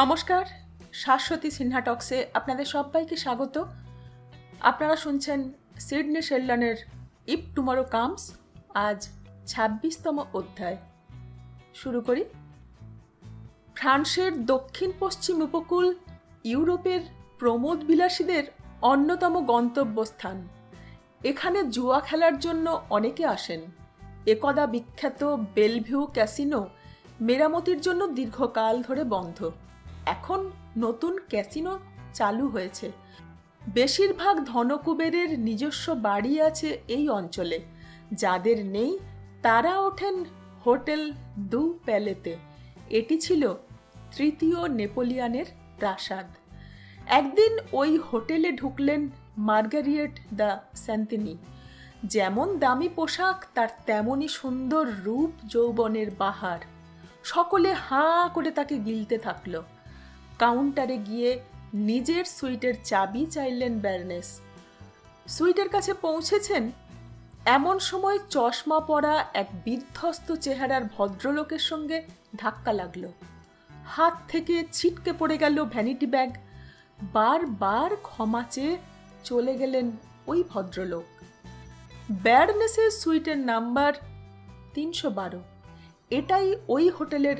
নমস্কার, শাশ্বতী সিনহা টক্সে আপনাদের সবাইকে স্বাগত। আপনারা শুনছেন সিডনি শেল্ডনের ইফ টুমারো কামস, আজ ছাব্বিশতম অধ্যায়। শুরু করি। ফ্রান্সের দক্ষিণ পশ্চিম উপকূল ইউরোপের প্রমোদ বিলাসীদের অন্যতম গন্তব্যস্থান। এখানে জুয়া খেলার জন্য অনেকে আসেন। একদা বিখ্যাত বেলভিউ ক্যাসিনো মেরামতির জন্য দীর্ঘকাল ধরে বন্ধ। এখন নতুন ক্যাসিনো চালু হয়েছে। বেশিরভাগ ধনকুবেরের নিজস্ব বাড়ি আছে এই অঞ্চলে। যাদের নেই, তারা ওঠেন হোটেল দু প্যালেতে। এটি ছিল তৃতীয় নেপোলিয়ানের প্রাসাদ। একদিন ওই হোটেলে ঢুকলেন মার্গারিয়েট দ্য স্যান্তিনি। যেমন দামি পোশাক, তার তেমনই সুন্দর রূপ যৌবনের বাহার। সকলে হাঁ করে তাকে গিলতে থাকল। কাউন্টারে গিয়ে নিজের সুইটের চাবি চাইলেন ব্যারনেস। সুইটের কাছে পৌঁছেছেন এমন সময় চশমা পরা এক বিধ্বস্ত চেহারার ভদ্রলোকের সঙ্গে ধাক্কা লাগল। হাত থেকে ছিটকে পড়ে গেল ভ্যানিটি ব্যাগ। বারবার ক্ষমা চেয়ে চলে গেলেন ওই ভদ্রলোক। ব্যারনেসের সুইটের নাম্বার তিনশো বারো। এটাই ওই হোটেলের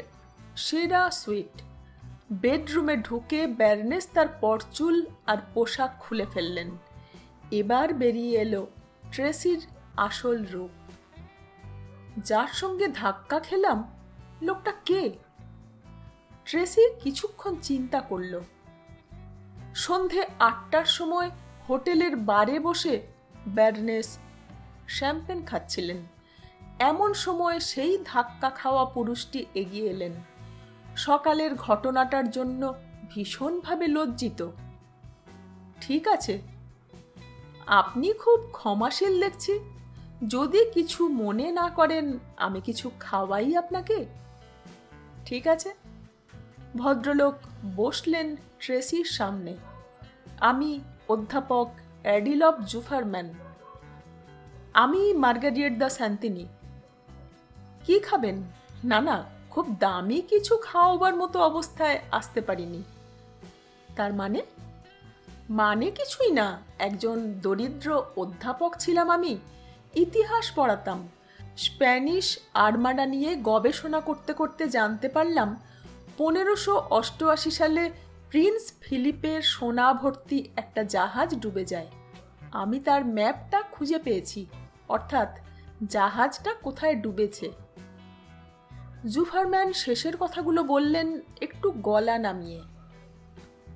সেরা সুইট। বেডরুমে ঢুকে ব্যারনেস তার পরচুল আর পোশাক খুলে ফেললেন। এবার বেরিয়ে এলো ট্রেসির আসল রূপ। যার সঙ্গে ধাক্কা খেলাম, লোকটা কে? ট্রেসি কিছুক্ষণ চিন্তা করল। সন্ধে আটটার সময় হোটেলের বারে বসে ব্যারনেস শ্যাম্পেন খাচ্ছিলেন। এমন সময় সেই ধাক্কা খাওয়া পুরুষটি এগিয়ে এলেন। সকালের ঘটনাটার জন্য ভীষণভাবে লজ্জিত। ঠিক আছে, আপনি খুব ক্ষমাশীল দেখছি। যদি কিছু মনে না করেন, আমি কিছু খাওয়াই আপনাকে। ঠিক আছে, ভদ্রলোক বসলেন ট্রেসির সামনে। আমি অধ্যাপক অ্যাডিলভ জুফারম্যান। আমি মার্গারিয়েট দ্য শান্তিনী কি খাবেন? না না। খুব দামি কিছু খাওয়াবার মতো অবস্থায় আসতে পারিনি। তার মানে? মানে কিছুই না। একজন দরিদ্র অধ্যাপক ছিলাম আমি। ইতিহাস পড়াতাম। স্প্যানিশ আর্মাডা নিয়ে গবেষণা করতে করতে জানতে পারলাম, পনেরোশো অষ্টআশি সালে প্রিন্স ফিলিপের সোনা ভর্তি একটা জাহাজ ডুবে যায়। আমি তার ম্যাপটা খুঁজে পেয়েছি। অর্থাৎ জাহাজটা কোথায় ডুবেছে? জুফারম্যান শেষের কথাগুলো বললেন একটু গলা নামিয়ে।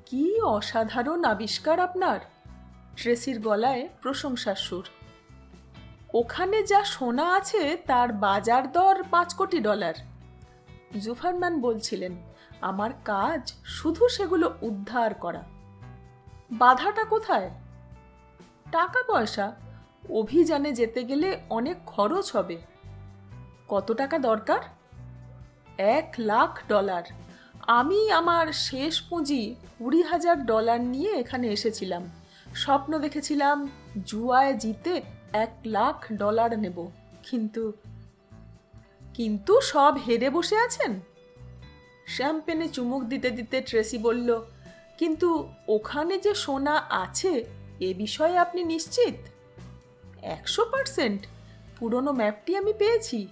কি অসাধারণ আবিষ্কার আপনার? ট্রেসির গলায় প্রশংসার সুর। ওখানে যা সোনা আছে তার বাজার দর পাঁচ কোটি ডলার। জুফারম্যান বলছিলেন, আমার কাজ শুধু সেগুলো উদ্ধার করা। বাধাটা কোথায়? টাকা পয়সা। অভিযানে যেতে গেলে অনেক খরচ হবে। কত টাকা দরকার? এক লাখ ডলার। আমি আমার শেষ পুঁজি কুড়ি হাজার ডলার নিয়ে এখানে এসেছিলাম। স্বপ্ন দেখেছিলাম জুয়ায় জিতে এক লাখ ডলার নেব। কিন্তু কিন্তু সব হেরে বসে আছেন? শ্যাম্পেনে চুমুক দিতে দিতে ট্রেসি বলল, কিন্তু ওখানে যে সোনা আছে, এ বিষয়ে আপনি নিশ্চিত? একশো পার্সেন্ট। পুরনো ম্যাপটি আমি পেয়েছি।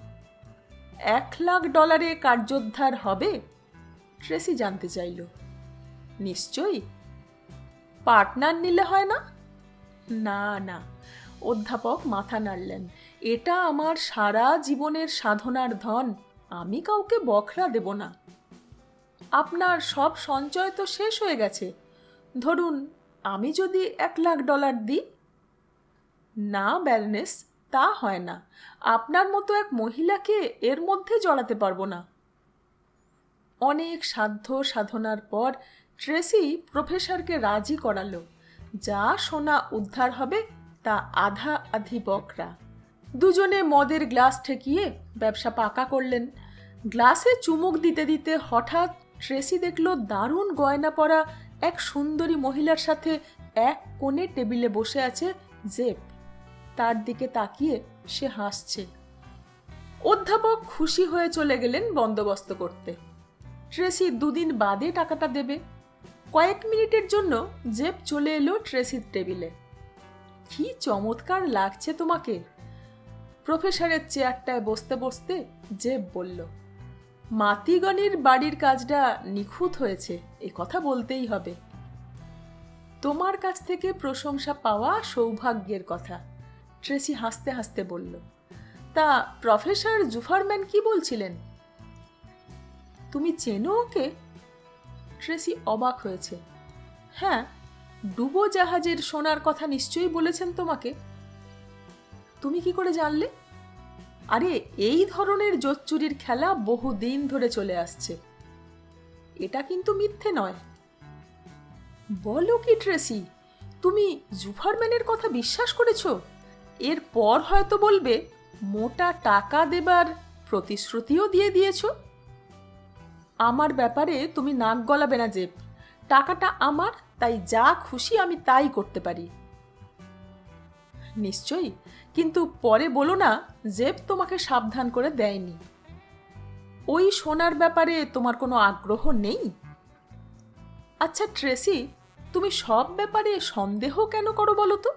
এক লাখ ডলারে কার্যোদ্ধার হবে? ট্রেসি জানতে চাইল। নিশ্চয়ই। পার্টনার নিলে হয় না? না না। অধ্যাপক মাথা নাড়লেন। এটা আমার সারা জীবনের সাধনার ধন। আমি কাউকে বখরা দেব না। আপনার সব সঞ্চয় তো শেষ হয়ে গেছে। ধরুন, আমি যদি এক লাখ ডলার দিই? না ব্যারনেস তা হয় না। আপনার মতো এক মহিলাকে এর মধ্যে জড়াতে পারব না। অনেক সাধ্য সাধনার পর ট্রেসি প্রফেসরকে রাজি করালো। যা সোনা উদ্ধার হবে তা আধা আধি বকরা দুজনে মদের গ্লাস ঠেকিয়ে ব্যবসা পাকা করলেন। গ্লাসে চুমুক দিতে দিতে হঠাৎ ট্রেসি দেখল দারুণ গয়না পরা এক সুন্দরী মহিলার সাথে এক কোণে টেবিলে বসে আছে জেপ তার দিকে তাকিয়ে সে হাসছে। অধ্যাপক খুশি হয়ে চলে গেলেন বন্দোবস্ত করতে। ট্রেসি দুদিন বাদে টাকাটা দেবে। কয়েক মিনিটের জন্য জেব চলে এলো ট্রেসির টেবিলে। কি চমৎকার লাগছে তোমাকে। প্রফেসরের চেয়ারটায় বসতে বসতে জেব বলল, মাতিগণের বাড়ির কাজটা নিখুঁত হয়েছে, এ কথা বলতেই হবে। তোমার কাছ থেকে প্রশংসা পাওয়া সৌভাগ্যের কথা। ট্রেসি হাসতে হাসতে বলল, তা প্রফেসর জুফারম্যান কি বলছিলেন? তুমি চেনো ওকে? ট্রেসি অবাক হয়েছে। হ্যাঁ ডুবো জাহাজের সোনার কথা নিশ্চয়ই বলেছেন তোমাকে। তুমি কি করে জানলে? আরে, এই ধরনের জোচ্চুরির খেলা বহুদিন ধরে চলে আসছে। এটা কিন্তু মিথ্যে নয়। বলো কি ট্রেসি তুমি জুফারম্যানের কথা বিশ্বাস করেছ? এরপর হয়তো বলবে, মোটা টাকা দেবার প্রতিশ্রুতিও দিয়ে দিয়েছ? আমার ব্যাপারে তুমি নাক গলাবে না, জেব। টাকাটা আমার, তাই যা খুশি আমি তাই করতে পারি। নিশ্চয়ই, কিন্তু পরে বলো না, জেব তোমাকে সাবধান করে দেয়নি। ওই সোনার ব্যাপারে তোমার কোনো আগ্রহ নেই? আচ্ছা ট্রেসি, তুমি সব ব্যাপারে সন্দেহ কেন করো বলো তো?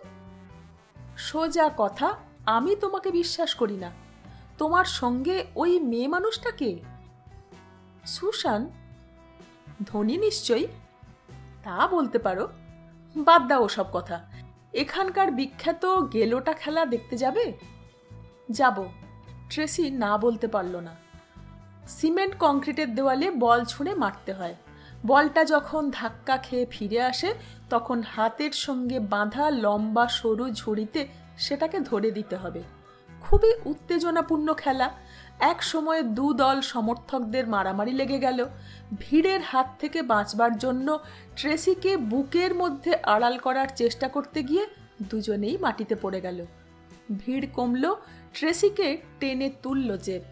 সোজা কথা, আমি তোমাকে বিশ্বাস করি না। তোমার সঙ্গে ওই মেয়ে মানুষটাকে সুশান, ধনী নিশ্চয়ই? তা বলতে পারো। বাদ দাও সব কথা। এখানকার বিখ্যাত গেলোটা খেলা দেখতে যাবে? যাব। ট্রেসি না বলতে পারল না। সিমেন্ট কংক্রিটের দেওয়ালে বল ছুঁড়ে মারতে হয়। বলটা যখন ধাক্কা খেয়ে ফিরে আসে, তখন হাতের সঙ্গে বাঁধা লম্বা সরু ঝুড়িতে সেটাকে ধরে দিতে হবে। খুবই উত্তেজনাপূর্ণ খেলা। এক সময়ে দু দল সমর্থকদের মারামারি লেগে গেল। ভিড়ের হাত থেকে বাঁচবার জন্য ট্রেসিকে বুকের মধ্যে আড়াল করার চেষ্টা করতে গিয়ে দুজনেই মাটিতে পড়ে গেল। ভিড় কমল, ট্রেসিকে টেনে তুলল জেব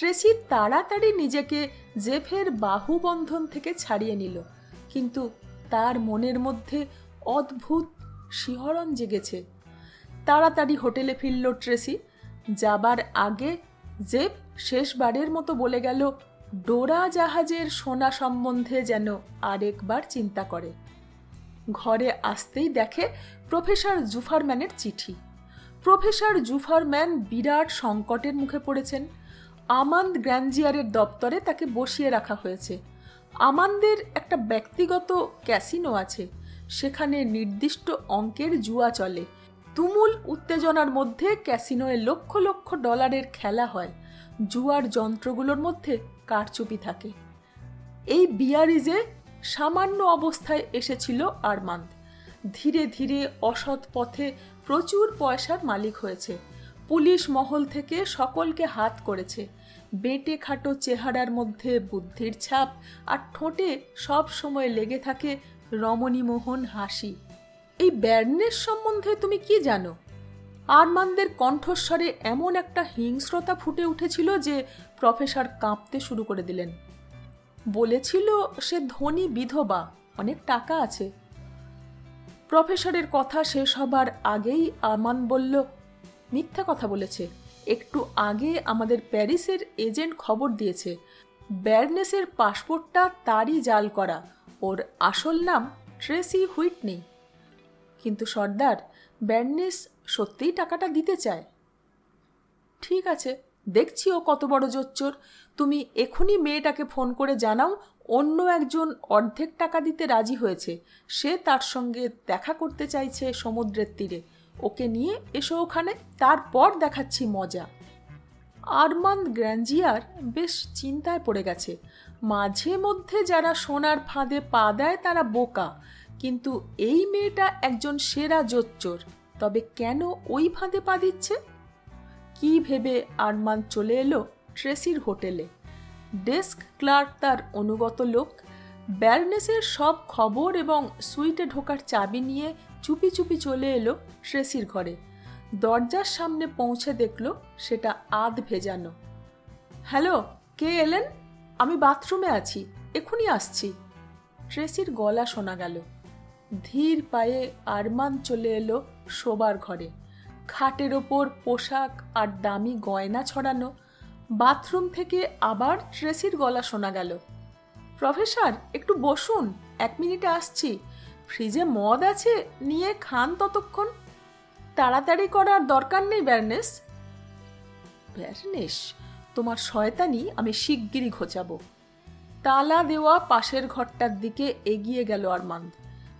ট্রেসি তাড়াতাড়ি নিজেকে জেফের বাহুবন্ধন থেকে ছাড়িয়ে নিল। কিন্তু তার মনের মধ্যে অদ্ভুত শিহরণ জেগেছে। তাড়াতাড়ি হোটেলে ফিরল ট্রেসি। যাবার আগে জেফ শেষবারের মতো বলে গেল, ডোরা জাহাজের সোনা সম্বন্ধে যেন আরেকবার চিন্তা করে। ঘরে আসতেই দেখে প্রফেসর জুফারম্যানের চিঠি। প্রফেসর জুফারম্যান বিরাট সংকটের মুখে পড়েছেন। আমান্দ গ্র্যান্ডিয়ারের দপ্তরে তাকে বসিয়ে রাখা হয়েছে। আমানদের একটা ব্যক্তিগত ক্যাসিনো আছে। সেখানে নির্দিষ্ট অঙ্কের জুয়া চলে। তুমুল উত্তেজনার মধ্যে ক্যাসিনোয়ে লক্ষ লক্ষ ডলারের খেলা হয়। জুয়ার যন্ত্রগুলোর মধ্যে কারচুপি থাকে। এই বিয়ারিজে সামান্য অবস্থায় এসেছিল আরমান্দ। ধীরে ধীরে অসৎ পথে প্রচুর পয়সার মালিক হয়েছে। পুলিশ মহল থেকে সকলকে হাত করেছে। বেটে খাটো চেহারার মধ্যে বুদ্ধির ছাপ আর ঠোঁটে সব সময় লেগে থাকে রমণীমোহন হাসি। এই ব্যার্নের সম্বন্ধে তুমি কি জানো? আরমানদের কণ্ঠস্বরে এমন একটা হিংস্রতা ফুটে উঠেছিল যে প্রফেসর কাঁপতে শুরু করে দিলেন। বলেছিল, সে ধনী বিধবা, অনেক টাকা আছে। প্রফেসরের কথা শেষ হবার আগেই আরমান বলল, মিথ্যা কথা বলেছে। একটু আগে আমাদের প্যারিসের এজেন্ট খবর দিয়েছে। ব্যারনেসের পাসপোর্টটা তারই জাল করা। ওর আসল নাম ট্রেসি হুইটনি। কিন্তু সর্দার, ব্যারনেস সত্যিই টাকাটা দিতে চায়। ঠিক আছে, দেখছি ও কত বড় জোচ্চোর। তুমি এখনই মেয়েটাকে ফোন করে জানাও, অন্য একজন অর্ধেক টাকা দিতে রাজি হয়েছে। সে তার সঙ্গে দেখা করতে চাইছে সমুদ্রের তীরে। ওকে নিয়ে এসো ওখানে, তারপর দেখাচ্ছি মজা। আরমান্দ গ্র্যান্জিয়ার বেশ চিন্তায় পড়ে গেছে। মাঝে মধ্যে যারা সোনার ফাঁদে পা দেয় তারা বোকা, কিন্তু এই মেয়েটা একজন সেরা জোচ্চোর। তবে কেন ওই ফাঁদে পা দিচ্ছে? কি ভেবে আরমান চলে এলো ট্রেসির হোটেলে। ডেস্ক ক্লার্ক তার অনুগত লোক, ব্যারনেসের সব খবর এবং সুইটে ঢোকার চাবি নিয়ে চুপি চুপি চলে এলো ট্রেসির ঘরে। দরজার সামনে পৌঁছে দেখল সেটা আধ ভেজানো। হ্যালো, কে এলেন? আমি বাথরুমে আছি এখনই আসছি। ট্রেসির গলা শোনা গেল। ধীর পায়ে আরমান চলে এলো শোবার ঘরে। খাটের ওপর পোশাক আর দামি গয়না ছড়ানো। বাথরুম থেকে আবার ট্রেসির গলা শোনা গেল। প্রফেসর, একটু বসুন, এক মিনিটে আসছি। ফ্রিজে মদ আছে, নিয়ে খান ততক্ষণ। তাড়াতাড়ি করার দরকার নেই, ব্যারনেস। ব্যারনেস, তোমার শয়তানি আমি শিগগিরই ঘোচাবো। তালা দেওয়া পাশের ঘরটার দিকে এগিয়ে গেল আরমান্দ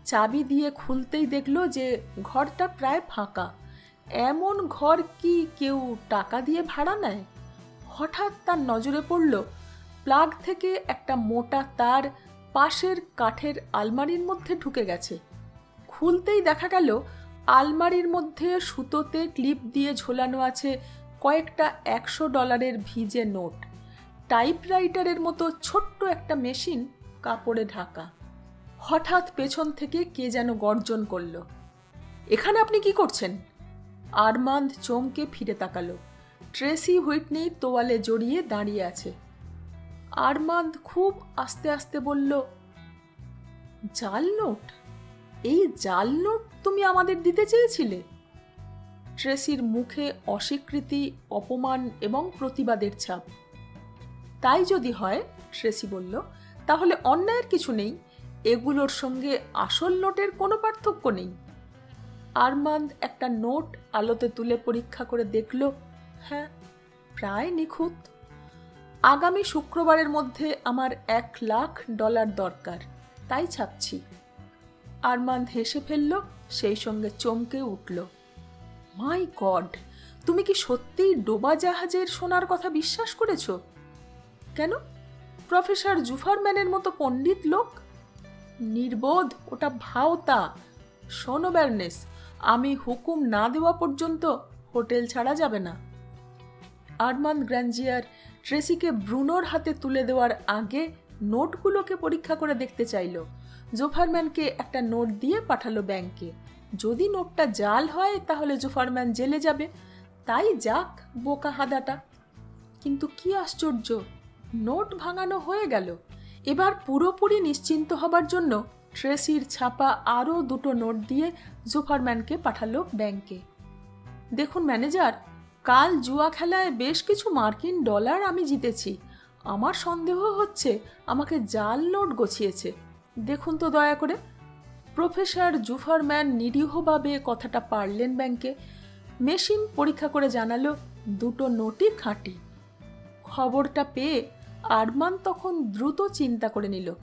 চাবি দিয়ে খুলতেই দেখল যে ঘরটা প্রায় ফাঁকা। এমন ঘর কি কেউ টাকা দিয়ে ভাড়া নেয়? হঠাৎ তার নজরে পড়ল, প্লাগ থেকে একটা মোটা তার পাশের কাঠের আলমারির মধ্যে ঢুকে গেছে। খুলতেই দেখা গেল, আলমারির মধ্যে সুতোতে ক্লিপ দিয়ে ঝোলানো আছে কয়েকটা একশো ডলারের ভিজে নোট। টাইপরাইটারের মতো ছোট্ট একটা মেশিন কাপড়ে ঢাকা। হঠাৎ পেছন থেকে কে যেন গর্জন করল। এখানে আপনি কি করছেন? আরমান্দ চমকে ফিরে তাকালো। ট্রেসি হুইটনি তোয়ালে জড়িয়ে দাঁড়িয়ে আছে। আরমান্দ খুব আস্তে আস্তে বলল, জাল নোট? এই জাল নোট তুমি আমাদের দিতে চেয়েছিলে? ট্রেসির মুখে অস্বীকৃতি, অপমান এবং প্রতিবাদের ছাপ। তাই যদি হয়, ট্রেসি বলল, তাহলে অন্যায়ের কিছু নেই। এগুলোর সঙ্গে আসল নোটের কোনো পার্থক্য নেই। আরমান্দ একটা নোট আলোতে তুলে পরীক্ষা করে দেখল হ্যাঁ প্রায় নিখুঁত। আগামী শুক্রবারের মধ্যে আমার এক লাখ ডলার দরকার, তাই ছাপছি। আরমান্দ হেসে ফেলল, সেই সঙ্গে চমকে উঠল। মাই গড, তুমি কি সত্যিই ডোবা জাহাজের সোনার কথা বিশ্বাস করেছ? কেন? প্রফেসর জুফারম্যানের মতো পণ্ডিত লোক? নির্বোধ, ওটা ভাওতা। শোনো ব্যারনেস, আমি হুকুম না দেওয়া পর্যন্ত হোটেল ছাড়া যাবে না। আরমান গ্র্যাঞ্জিয়ার ট্রেসিকে ব্রুনোর হাতে তুলে দেওয়ার আগে নোটগুলোকে পরীক্ষা করে দেখতে চাইল। জোফারম্যানকে একটা নোট দিয়ে পাঠালো ব্যাংকে। যদি নোটটা জাল হয়, তাহলে জোফারম্যান জেলে যাবে। তাই যাক, বোকা হাদাটা। কিন্তু কি আশ্চর্য, নোট ভাঙানো হয়ে গেল। এবার পুরোপুরি নিশ্চিন্ত হবার জন্য ট্রেসির ছাপা আরও দুটো নোট দিয়ে জোফারম্যানকে পাঠালো ব্যাংকে। দেখুন ম্যানেজার কাল জুয়া খেলায় বেশ কিছু মার্কিন ডলার আমি জিতেছি। আমার সন্দেহ হচ্ছে আমাকে জাল নোট গছিয়েছে। দেখুন তো দয়া করে। প্রফেসর জুফারম্যান নিরীহভাবে কথাটা পারলেন ব্যাংকে। মেশিন পরীক্ষা করে জানালো দুটো নোটই খাঁটি। খবরটা পেয়ে আরমান তখন দ্রুত চিন্তা করে নিল।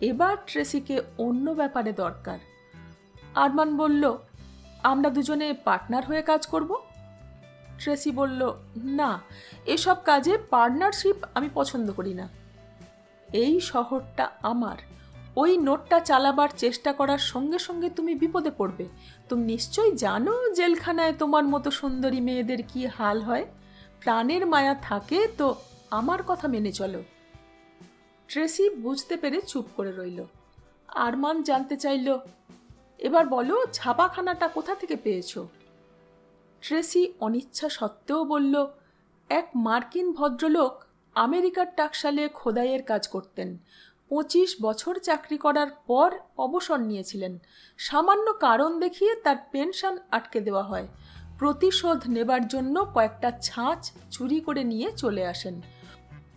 এবার ট্রেসিকে অন্য ব্যাপারে দরকার। আরমান বলল, আমরা দুজনে পার্টনার হয়ে কাজ করব। ট্রেসি বলল, না, এসব কাজে পার্টনারশিপ আমি পছন্দ করি না। এই শহরটা আমার। ওই নোটটা চালাবার চেষ্টা করার সঙ্গে সঙ্গে তুমি বিপদে পড়বে। তুমি নিশ্চয়ই জানো জেলখানায় তোমার মতো সুন্দরী মেয়েদের কি হাল হয়? প্রাণের মায়া থাকে তো আমার কথা মেনে চলো। ট্রেসি বুঝতে পেরে চুপ করে রইল। আরমান জানতে চাইল, এবার বলো, ছাপাখানাটা কোথা থেকে পেয়েছ? ট্রেসি অনিচ্ছা সত্ত্বেও বলল, এক মার্কিন ভদ্রলোক আমেরিকার টাকশালে খোদাইয়ের কাজ করতেন। পঁচিশ বছর চাকরি করার পর অবসর নিয়েছিলেন। সামান্য কারণ দেখিয়ে তার পেনশন আটকে দেওয়া হয়। প্রতিশোধ নেবার জন্য কয়েকটা ছাঁচ চুরি করে নিয়ে চলে আসেন।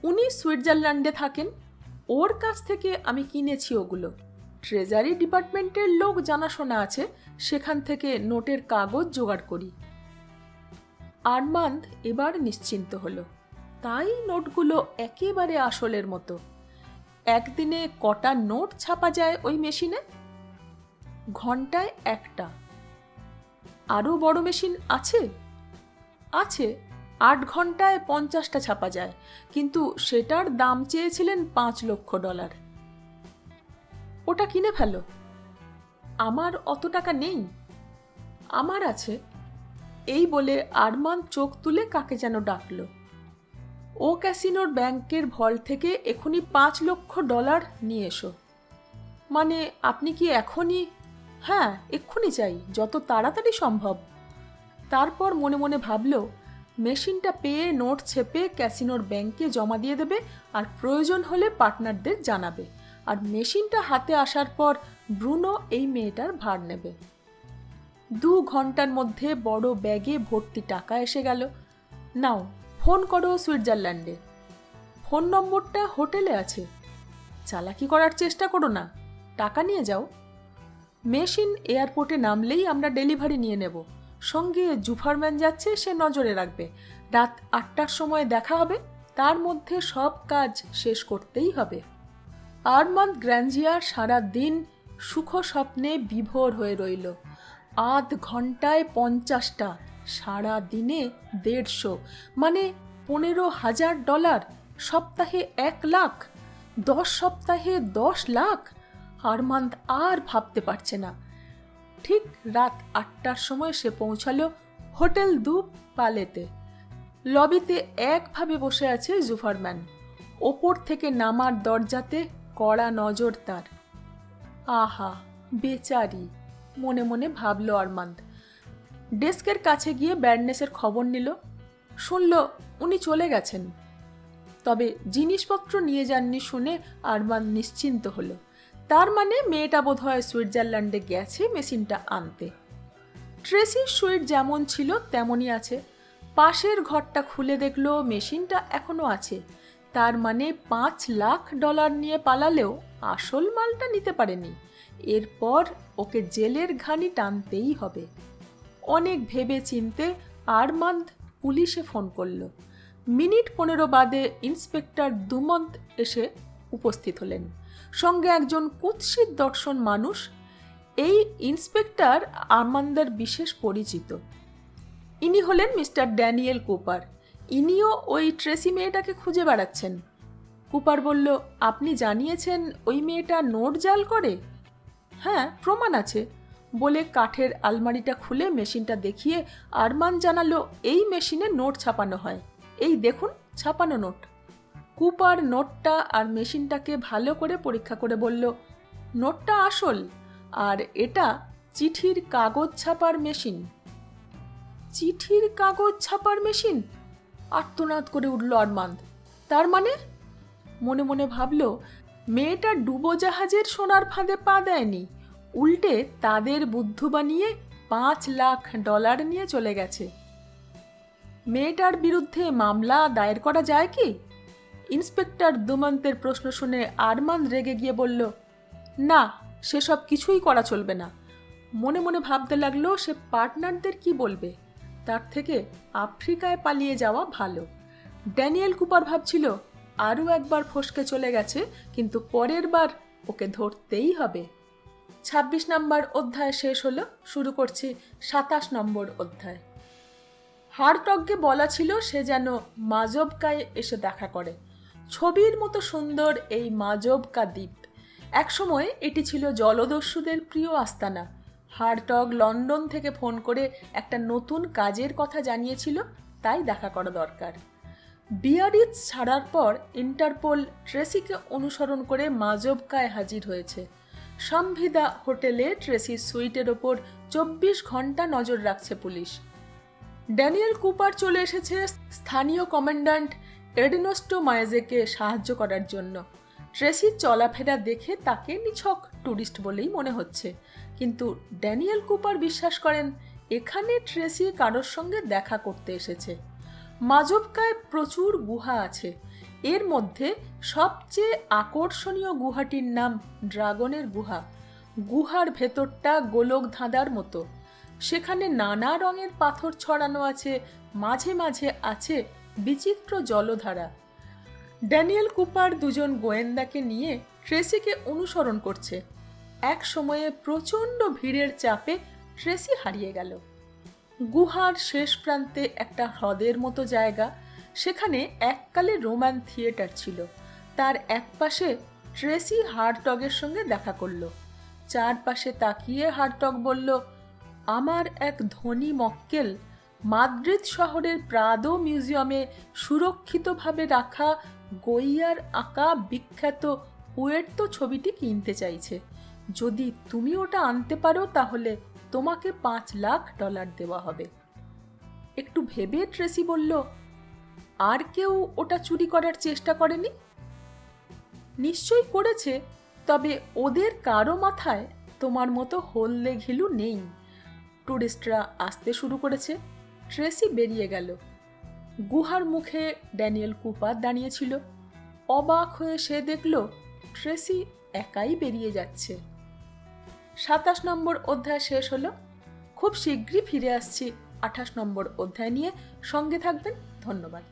উনি সুইজারল্যান্ডে থাকেন। ওর কাছ থেকে আমি কিনেছি ওগুলো। ট্রেজারি ডিপার্টমেন্টের লোক জানাশোনা আছে। সেখান থেকে নোটের কাগজ জোগাড় করি। আরমান্দ এবার নিশ্চিন্ত হলো। তাই নোটগুলো একেবারে আসলের মতো। একদিনে কটা নোট ছাপা যায় ওই মেশিনে? ঘন্টায় একটা। আরও বড় মেশিন আছে? আছে, আট ঘন্টায় পঞ্চাশটা ছাপা যায়, কিন্তু সেটার দাম চেয়েছিলেন পাঁচ লক্ষ ডলার। ওটা কিনে ফেলো। আমার অত টাকা নেই। আমার আছে এই বলে আরমান চোখ তুলে কাকে যেন ডাকল। ও ক্যাসিনোর ব্যাংকের ভল থেকে এখনই পাঁচ লক্ষ ডলার নিয়ে এসো। মানে আপনি কি এখনই? হ্যাঁ এক্ষুনি চাই যত তাড়াতাড়ি সম্ভব। তারপর মনে মনে ভাবল, মেশিনটা পেয়ে নোট ছেপে ক্যাসিনোর ব্যাংকে জমা দিয়ে দেবে আর প্রয়োজন হলে পার্টনারদের জানাবে। আর মেশিনটা হাতে আসার পর ব্রুনো এই মেয়েটার ভার নেবে। দু ঘণ্টার মধ্যে বড় ব্যাগে ভর্তি টাকা এসে গেল। নাও, ফোন করো সুইজারল্যান্ডে। ফোন নম্বরটা হোটেলে আছে। চালাকি করার চেষ্টা করো না। টাকা নিয়ে যাও। মেশিন এয়ারপোর্টে নামলেই আমরা ডেলিভারি নিয়ে নেব। সঙ্গে জুফারম্যান যাচ্ছে, সে নজরে রাখবে। রাত আটটার সময় দেখা হবে। তার মধ্যে সব কাজ শেষ করতেই হবে। আরমান্দ গ্র্যাঞ্জিয়ার সারা দিন সুখ স্বপ্নে বিভোর হয়ে রইল। আধ ঘন্টায় পঞ্চাশটা, সারা দিনে দেড়শো মানে পনেরো হাজার ডলার, সপ্তাহে এক লাখ, দশ সপ্তাহে দশ লাখ আর আরমান্দ আর ভাবতে পারছে না। ঠিক রাত আটটার সময় সে পৌঁছালো হোটেল দু পালেতে। লবিতে একভাবে বসে আছে জুফারম্যান। ওপর থেকে নামার দরজাতে কড়া নজর তার। আহা, বেচারি। মনে মনে ভাবল আরমান্দ। ডেস্কের কাছে গিয়ে ব্যাডনেসের খবর নিল। শুনল উনি চলে গেছেন। তবে জিনিসপত্র নিয়ে যাননি শুনে আরমান্দ নিশ্চিন্ত হলো। তার মানে মেয়েটা বোধহয় সুইজারল্যান্ডে গেছে মেশিনটা আনতে। ট্রেসির সুইট যেমন ছিল তেমনই আছে। পাশের ঘরটা খুলে দেখল মেশিনটা এখনও আছে। তার মানে পাঁচ লাখ ডলার নিয়ে পালালেও আসল মালটা নিতে পারেনি। এরপর ওকে জেলের ঘানি টানতেই হবে। অনেক ভেবে চিনতে আরমান্দ পুলিশে ফোন করল। মিনিট পনেরো বাদে ইন্সপেক্টর দুমন্ত এসে উপস্থিত হলেন। সঙ্গে একজন কুৎসিত দর্শন মানুষ। এই ইন্সপেক্টর আরমান্দের বিশেষ পরিচিত। ইনি হলেন মিস্টার ড্যানিয়েল কুপার। ইনিও ওই ট্রেসি মেয়েটাকে খুঁজে বেড়াচ্ছেন। কুপার বলল, আপনি জানিয়েছেন ওই মেয়েটা নোট জাল করে? হ্যাঁ প্রমাণ আছে। বলে কাঠের আলমারিটা খুলে মেশিনটা দেখিয়ে আরমান জানালো, এই মেশিনে নোট ছাপানো হয়। এই দেখুন, ছাপানো নোট। কুপার নোটটা আর মেশিনটাকে ভালো করে পরীক্ষা করে বলল, নোটটা আসল, আর এটা চিঠির কাগজ ছাপার মেশিন। চিঠির কাগজ ছাপার মেশিন? আর্তনাদ করে উঠল আরমান্দ তার মানে? মনে মনে ভাবল মেয়েটা ডুবোজাহাজের সোনার ফাঁদে পা দেয়নি। উল্টে তাদের বুদ্ধ বানিয়ে পাঁচ লাখ ডলার নিয়ে চলে গেছে। মেয়েটার বিরুদ্ধে মামলা দায়ের করা যায় কি? ইন্সপেক্টর দুমন্তের প্রশ্ন শুনে আরমান রেগে গিয়ে বলল, না, সেসব কিছুই করা চলবে না। মনে মনে ভাবতে লাগল সে পার্টনারদের কি বলবে? তার থেকে আফ্রিকায় পালিয়ে যাওয়া ভালো। ড্যানিয়েল কুপার ভাবছিল আরও একবার ফসকে চলে গেছে, কিন্তু পরের বার ওকে ধরতেই হবে। ছাব্বিশ নম্বর অধ্যায় শেষ হলো, শুরু করছি সাতাশ নম্বর অধ্যায়। হারটগকে বলা ছিল সে যেন মাজবকায় এসে দেখা করে। ছবির মতো সুন্দর এই মাজবকা দ্বীপ। একসময় এটি ছিল জলদস্যুদের প্রিয় আস্তানা। হারটগ লন্ডন থেকে ফোন করে একটা নতুন কাজের কথা জানিয়েছিল, তাই দেখা করা দরকার। বিয়ারিজ ছাড়ার পর ইন্টারপোল ট্রেসিকে অনুসরণ করে মাজবকায় হাজির হয়েছে। সম্ভিদা হোটেলে ট্রেসির সুইটের ওপর চব্বিশ ঘণ্টা নজর রাখছে পুলিশ। ড্যানিয়েল কুপার চলে এসেছে স্থানীয় কমান্ড্যান্ট এডিনোস্টো মায়েজেকে সাহায্য করার জন্য। ট্রেসির চলাফেরা দেখে তাকে নিছক ট্যুরিস্ট বলেই মনে হচ্ছে। কিন্তু ড্যানিয়েল কুপার বিশ্বাস করেন, এখানে ট্রেসি কারোর সঙ্গে দেখা করতে এসেছে। মাজবকায় প্রচুর গুহা আছে। এর মধ্যে সবচেয়ে আকর্ষণীয় গুহাটির নাম ড্রাগনের গুহা। গুহার ভেতরটা গোলক ধাঁধার মতো। সেখানে নানা রঙের পাথর ছড়ানো আছে, মাঝে মাঝে আছে বিচিত্র জলধারা। ড্যানিয়েল কুপার দুজন গোয়েন্দাকে নিয়ে ট্রেসিকে অনুসরণ করছে। এক সময়ে প্রচণ্ড ভিড়ের চাপে ট্রেসি হারিয়ে গেল। গুহার শেষ প্রান্তে একটা হ্রদের মতো জায়গা। সেখানে এককালে রোমান থিয়েটার ছিল। তার একপাশে ট্রেসি হার্টগের সঙ্গে দেখা করল। চারপাশে তাকিয়ে হার্টগ বলল, আমার এক ধনী মক্কেল মাদ্রিদ শহরের প্রাদো মিউজিয়ামে সুরক্ষিতভাবে রাখা গইয়ার আঁকা বিখ্যাত পুয়ের্তো ছবিটি কিনতে চাইছে। যদি তুমি ওটা আনতে পারো তাহলে তোমাকে পাঁচ লাখ ডলার দেওয়া হবে। একটু ভেবে ট্রেসি বলল, আর কেউ ওটা চুরি করার চেষ্টা করেনি? নিশ্চয়ই করেছে, তবে ওদের কারও মাথায় তোমার মতো হলদে ঘিলু নেই। টুরিস্টরা আসতে শুরু করেছে। ট্রেসি বেরিয়ে গেল। গুহার মুখে ড্যানিয়েল কুপার দাঁড়িয়েছিল অবাক হয়ে সে দেখল, ট্রেসি একাই বেরিয়ে যাচ্ছে। সাতাশ নম্বর অধ্যায় শেষ হলো। খুব শীঘ্রই ফিরে আসছি আঠাশ নম্বর অধ্যায় নিয়ে। সঙ্গে থাকবেন। ধন্যবাদ।